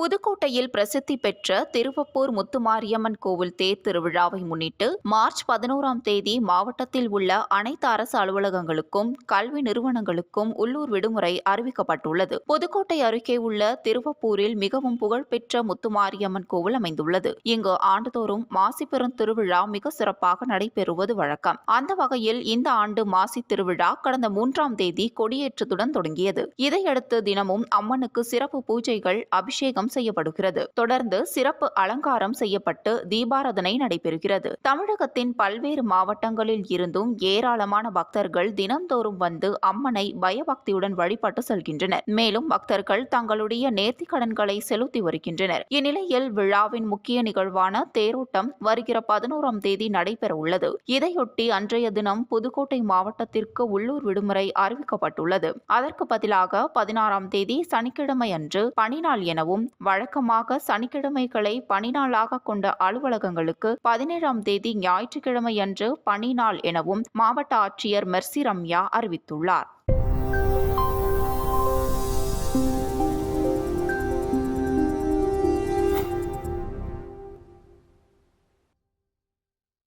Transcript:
புதுக்கோட்டையில் பிரசித்தி பெற்ற திருவப்பூர் முத்துமாரியம்மன் கோவில் தேர் திருவிழாவை முன்னிட்டு மார்ச் பதினோராம் தேதி மாவட்டத்தில் உள்ள அனைத்து அரசு அலுவலகங்களுக்கும் கல்வி நிறுவனங்களுக்கும் உள்ளூர் விடுமுறை அறிவிக்கப்பட்டுள்ளது. புதுக்கோட்டை அருகே உள்ள திருவப்பூரில் மிகவும் புகழ்பெற்ற முத்துமாரியம்மன் கோவில் அமைந்துள்ளது. இங்கு ஆண்டுதோறும் மாசி பெரும் திருவிழா மிக சிறப்பாக நடைபெறுவது வழக்கம். அந்த வகையில் இந்த ஆண்டு மாசி திருவிழா கடந்த மூன்றாம் தேதி கொடியேற்றத்துடன் தொடங்கியது. இதையடுத்து தினமும் அம்மனுக்கு சிறப்பு பூஜைகள் அபிஷேகம் செய்யப்படுகிறது. தொடர்ந்து சிறப்பு அலங்காரம் செய்யப்பட்டு தீபாராதனை நடைபெறுகிறது. தமிழகத்தின் பல்வேறு மாவட்டங்களில் இருந்தும் ஏராளமான பக்தர்கள் தினந்தோறும் வந்து அம்மனை பயபக்தியுடன் வழிபட்டு செல்கின்றனர். மேலும் பக்தர்கள் தங்களுடைய நேர்த்தி கடன்களை செலுத்தி வருகின்றனர். இந்நிலையில் விழாவின் முக்கிய நிகழ்வான தேரோட்டம் வருகிற பதினோராம் தேதி நடைபெற உள்ளது. இதையொட்டி அன்றைய தினம் புதுக்கோட்டை மாவட்டத்திற்கு உள்ளூர் விடுமுறை அறிவிக்கப்பட்டுள்ளது. அதற்கு பதிலாக பதினாறாம் தேதி சனிக்கிழமை அன்று பணிநாள் எனவும் வழக்கமாக சனிக்கிழமைகளை பணிநாளாக கொண்ட அலுவலகங்களுக்கு பதினேழாம் தேதி ஞாயிற்றுக்கிழமை அன்று எனவும் மாவட்ட ஆட்சியர் மெர்சி ரம்யா அறிவித்துள்ளார்.